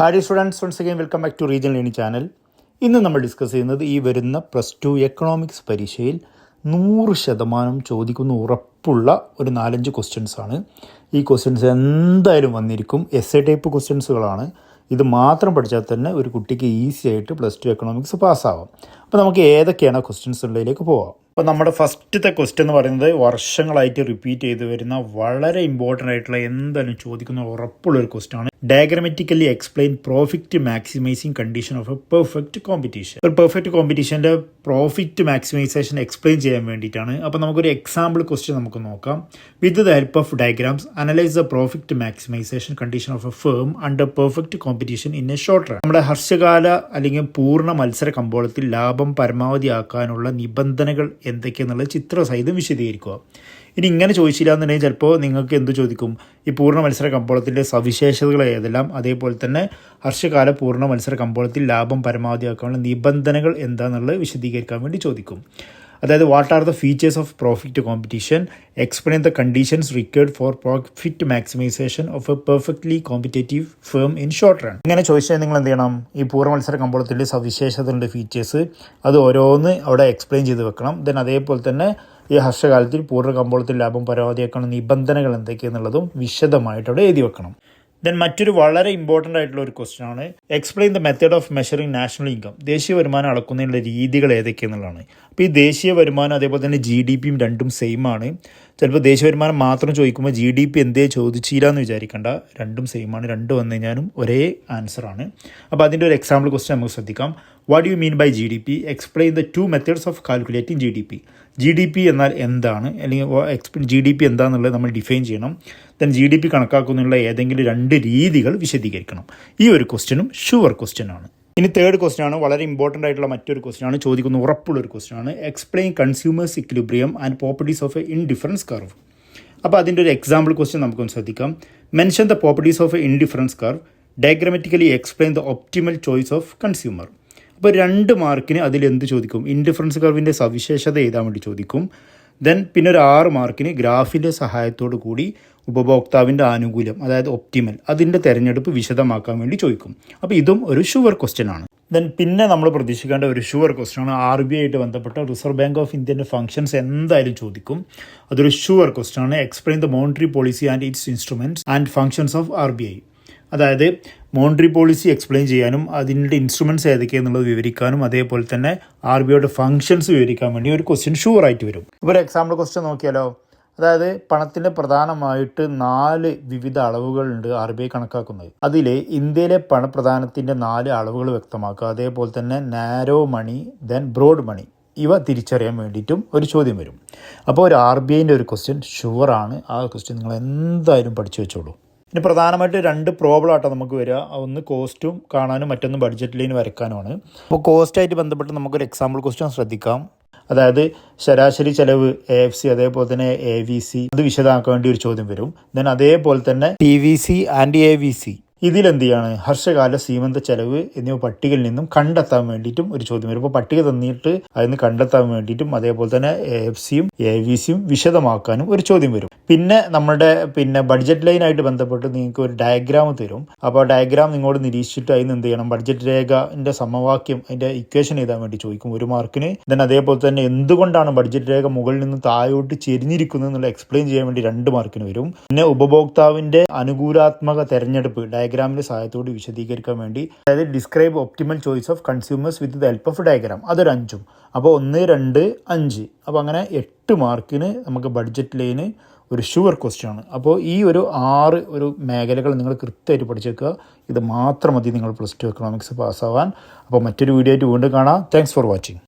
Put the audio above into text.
Harry students once again welcome back to region ലേണി channel ഇന്ന് നമ്മൾ discuss ചെയ്യുന്നത് ഈ വരുന്ന പ്ലസ് ടു എക്കണോമിക്സ് പരീക്ഷയിൽ നൂറ് ശതമാനം ചോദിക്കുന്ന ഉറപ്പുള്ള ഒരു നാലഞ്ച് ക്വസ്റ്റ്യൻസ് ആണ്. ഈ ക്വസ്റ്റ്യൻസ് എന്തായാലും വന്നിരിക്കും. എസ് എ ടൈപ്പ് ക്വസ്റ്റ്യൻസുകളാണ് ഇത് മാത്രം പഠിച്ചാൽ തന്നെ ഒരു കുട്ടിക്ക് ഈസി ആയിട്ട് പ്ലസ് ടു എക്കണോമിക്സ് പാസ്സാവാം അപ്പോൾ നമുക്ക് ഏതൊക്കെയാണ് ക്വസ്റ്റ്യൻസ് ഉള്ളതിലേക്ക് പോവാം. അപ്പോൾ നമ്മുടെ ഫസ്റ്റത്തെ ക്വസ്റ്റ്യൻ എന്ന് പറയുന്നത് വർഷങ്ങളായിട്ട് റിപ്പീറ്റ് ചെയ്തു വരുന്ന വളരെ ഇമ്പോർട്ടന്റ് ആയിട്ടുള്ള എന്തായാലും ചോദിക്കുന്ന ഉറപ്പുള്ള ഒരു ക്വസ്റ്റ്യൻ ആണ് diagrammatically explain profit maximising condition of a perfect competition ഒരു പെർഫെക്റ്റ് കോമ്പറ്റീഷന്റെ പ്രോഫിറ്റ് മാക്സിമൈസേഷൻ എക്സ്പ്ലെയിൻ ചെയ്യാൻ വേണ്ടിയിട്ടാണ്. അപ്പോൾ നമുക്കൊരു എക്സാമ്പിൾ ക്വസ്റ്റ്യൻ നമുക്ക് നോക്കാം. With the help of diagrams analyse the profit maximisation condition of a firm under perfect competition in a short run നമ്മുടെ ഹർഷകാല അല്ലെങ്കിൽ പൂർണ മത്സര കമ്പോളത്തിൽ ലാഭം പരമാവധിയാക്കാനുള്ള നിബന്ധനകൾ എന്തൊക്കെയെന്നുള്ളത് ചിത്രസഹിതം വിശദീകരിക്കുക. ഇനി ഇങ്ങനെ ചോദിച്ചില്ല എന്നുണ്ടെങ്കിൽ ചിലപ്പോൾ നിങ്ങൾക്ക് എന്ത് ചോദിക്കും? ഈ പൂർണ മത്സര കമ്പോളത്തിന്റെ സവിശേഷതകൾ ഏതെല്ലാം? അതേപോലെ തന്നെ ഹർഷകാല പൂർണ മത്സര കമ്പോളത്തിൽ ലാഭം പരമാവധിയാക്കാനുള്ള നിബന്ധനകൾ എന്താണെന്നുള്ളത് വിശദീകരിക്കാൻ വേണ്ടി ചോദിക്കും. അതായത് what are the features of profit competition explain the conditions required for profit maximisation of a perfectly competitive firm in short run ഇങ്ങനെ ചോദിച്ചാൽ നിങ്ങൾ എന്ത് ചെയ്യണം? ഈ പൂർവ മത്സര കമ്പോളത്തിന്റെ സവിശേഷതകളുടെ ഫീച്ചേഴ്സ് അത് ഓരോന്ന് അവിടെ എക്സ്പ്ലെയിൻ ചെയ്ത് വെക്കണം. ദെൻ അതേപോലെ തന്നെ ഈ ഹർഷകാലത്തിൽ പൂർണ കമ്പോളത്തിൽ ലാഭം പരമാവധിയാക്കുന്ന നിബന്ധനകൾ എന്തൊക്കെയെന്നുള്ളതും വിശദമായിട്ട് അവിടെ എഴുതി വെക്കണം. ദെൻ മറ്റൊരു വളരെ ഇമ്പോർട്ടന്റ് ആയിട്ടുള്ള ഒരു ക്വസ്റ്റ്യൻ ആണ്. Explain the method of measuring national income ദേശീയ വരുമാനം അളക്കുന്നതിനുള്ള രീതികൾ ഏതൊക്കെയെന്നുള്ളതാണ് അപ്പോൾ ഈ ദേശീയ വരുമാനം അതേപോലെ തന്നെ ജി ഡി പിയും രണ്ടും സെയിം ആണ്. ചിലപ്പോൾ ദേശീയ വരുമാനം മാത്രം ചോദിക്കുമ്പോൾ ജി ഡി പി എന്തേ ചോദിച്ചില്ല എന്ന് വിചാരിക്കേണ്ട. രണ്ടും സെയിം ആണ്. രണ്ടും വന്നു കഴിഞ്ഞാലും ഒരേ ആൻസർ ആണ്. അപ്പോൾ അതിന്റെ ഒരു എക്സാമ്പിൾ ക്വസ്റ്റ്യൻ നമുക്ക് ശ്രദ്ധിക്കാം. What you mean by G D P explain the two methods of calculating G D P G D P എന്നാൽ എന്താണ്? അല്ലെങ്കിൽ ജി ഡി പി എന്താണെന്നുള്ളത് നമ്മൾ ഡിഫൈൻ ചെയ്യണം. ദെൻ ജി ഡി പി കണക്കാക്കുന്നതിനുള്ള ഏതെങ്കിലും രണ്ട് രീതികൾ വിശദീകരിക്കണം. ഈ ഒരു ക്വസ്റ്റ്യനും ഷുവർ ക്വസ്റ്റ്യൻ ആണ്. ഇനി തേർഡ് ക്വസ്റ്റ്യൻ ആണ്. വളരെ ഇമ്പോർട്ടന്റ് ആയിട്ടുള്ള മറ്റൊരു ക്വസ്റ്റ്യൻ ആണ്. ചോദിക്കുന്ന ഉറപ്പുള്ള ഒരു ക്വസ്റ്റ്യൻ ആണ്. Explain consumers equilibrium and properties of a indifference curve അപ്പോൾ അതിന്റെ ഒരു എക്സാമ്പിൾ ക്വസ്റ്റ്യൻ നമുക്കൊന്ന് ശ്രദ്ധിക്കാം. Mention the properties of a indifference curve diagrammatically explain the optimal choice of consumer അപ്പോൾ രണ്ട് മാർക്കിന് അതിൽ എന്ത് ചോദിക്കും? ഇൻഡിഫറൻസ് കർവിന്റെ സവിശേഷത എഴുതാൻ വേണ്ടി ചോദിക്കും? ദെൻ പിന്നെ ഒരു ആറ് മാർക്കിന് ഗ്രാഫിന്റെ സഹായത്തോടു കൂടി ഉപഭോക്താവിന്റെ ആനുകൂല്യം അതായത് ഒപ്റ്റിമൽ അതിന്റെ തിരഞ്ഞെടുപ്പ് വിശദമാക്കാൻ വേണ്ടി ചോദിക്കും. അപ്പോൾ ഇതും ഒരു ഷുവർ ക്വസ്റ്റ്യൻ ആണ്. ദെൻ പിന്നെ നമ്മൾ പ്രതീക്ഷിക്കേണ്ട ഒരു ഷുവർ ക്വസ്റ്റ്യൻ ആണ്. ആർ ബി ആയിട്ട് ബന്ധപ്പെട്ട റിസർവ് ബാങ്ക് ഓഫ് ഇന്ത്യന്റെ ഫംഗ്ഷൻസ് എന്തായാലും ചോദിക്കും. അതൊരു ഷുവർ ക്വസ്റ്റ്യൻ ആണ്. Explain the monetary policy and its instruments and functions of R B I അതായത് മോണിറ്ററി പോളിസി എക്സ്പ്ലെയിൻ ചെയ്യാനും അതിന്റെ ഇൻസ്ട്രുമെന്റ്സ് ഏതൊക്കെയാണെന്നുള്ളത് വിവരിക്കാനും അതേപോലെ തന്നെ ആർ ബി ഐയുടെ ഫംഗ്ഷൻസ് വിവരിക്കാൻ വേണ്ടി ഒരു ക്വസ്റ്റ്യൻ ഷുവർ ആയിട്ട് വരും. ഇപ്പോൾ ഒരു എക്സാമ്പിൾ ക്വസ്റ്റ്യൻ നോക്കിയാലോ? അതായത് പണത്തിന്റെ പ്രധാനമായിട്ട് നാല് വിവിധ അളവുകളുണ്ട് ആർ ബി ഐ കണക്കാക്കുന്നത്. അതിൽ ഇന്ത്യയിലെ പണപ്രധാനത്തിന്റെ നാല് അളവുകൾ വ്യക്തമാക്കുക. അതേപോലെ തന്നെ narrow money then broad money ഇവ തിരിച്ചറിയാൻ വേണ്ടിയിട്ടും ഒരു ചോദ്യം വരും. അപ്പോൾ ഒരു ആർ ബി ഐന്റെ ഒരു ക്വസ്റ്റ്യൻ ഷുവറാണ് ആ ക്വസ്റ്റ്യൻ നിങ്ങൾ എന്തായാലും പഠിച്ചു വെച്ചോളൂ. ഇനി പ്രധാനമായിട്ട് രണ്ട് പ്രോബ്ലം ആട്ടോ നമുക്ക് വരിക. ഒന്ന് കോസ്റ്റും കാണാനും മറ്റൊന്ന് ബഡ്ജറ്റ് ലൈൻ വരയ്ക്കാനുമാണ്. അപ്പോൾ കോസ്റ്റായിട്ട് ബന്ധപ്പെട്ട് നമുക്കൊരു എക്സാമ്പിൾ ക്വസ്റ്റ്യൻ ശ്രദ്ധിക്കാം. അതായത് ശരാശരി ചെലവ് എ എഫ് സി അതേപോലെ തന്നെ എ വി സി അത് വിശദമാക്കേണ്ടി ഒരു ചോദ്യം വരും. ദെൻ അതേപോലെ തന്നെ T V C and A V C ഇതിലെന്ത് ചെയ്യാണ് ഹർഷകാല സീമന്ത ചെലവ് എന്നിവ പട്ടികയിൽ നിന്നും കണ്ടെത്താൻ വേണ്ടിയിട്ടും ഒരു ചോദ്യം വരും. പട്ടിക തന്നിട്ട് അതിന് കണ്ടെത്താൻ വേണ്ടിയിട്ടും അതേപോലെ തന്നെ എ എഫ് സിയും എ വി സിയും വിശദമാക്കാനും ഒരു ചോദ്യം വരും. പിന്നെ നമ്മുടെ പിന്നെ ബഡ്ജറ്റ് ലൈനായിട്ട് ബന്ധപ്പെട്ട് നിങ്ങൾക്ക് ഒരു ഡയഗ്രാം തരും. അപ്പോൾ ഡയഗ്രാം നിങ്ങളോട് നിരീക്ഷിച്ചിട്ട് അതിന് എന്ത് ചെയ്യണം? ബഡ്ജറ്റ് രേഖന്റെ സമവാക്യം അതിന്റെ ഇക്വേഷൻ എഴുതാൻ വേണ്ടി ചോദിക്കും ഒരു മാർക്കിന് ദെൻ അതേപോലെ തന്നെ എന്തുകൊണ്ടാണ് ബഡ്ജറ്റ് രേഖ മുകളിൽ നിന്ന് താഴോട്ട് ചെരിഞ്ഞിരിക്കുന്നത് എന്നുള്ള എക്സ്പ്ലെയിൻ ചെയ്യാൻ വേണ്ടി രണ്ട് മാർക്കിന് വരും. പിന്നെ ഉപഭോക്താവിന്റെ അനുകൂലാത്മക തെരഞ്ഞെടുപ്പ് ഡയഗ്രാമിന്റെ സഹായത്തോട് വിശദീകരിക്കാൻ വേണ്ടി അതായത് describe optimal choice of consumers with the help of diagram അതൊരു അഞ്ചും. അപ്പോൾ ഒന്ന് രണ്ട് അഞ്ച്. അപ്പോൾ അങ്ങനെ എട്ട് മാർക്കിന് നമുക്ക് ബഡ്ജറ്റ് ലൈന് ഒരു ഷുവർ ക്വസ്റ്റ്യൻ ആണ്. അപ്പോൾ ഈ ഒരു ആറ് ഒരു മേഖലകൾ നിങ്ങൾ കൃത്യമായിട്ട് പഠിച്ചേക്കുക. ഇത് മാത്രം മതി നിങ്ങൾ പ്ലസ് ടു എക്കണോമിക്സ് പാസ്സാവാൻ അപ്പോൾ മറ്റൊരു വീഡിയോ ആയിട്ട് വീണ്ടും കാണാം. Thanks for watching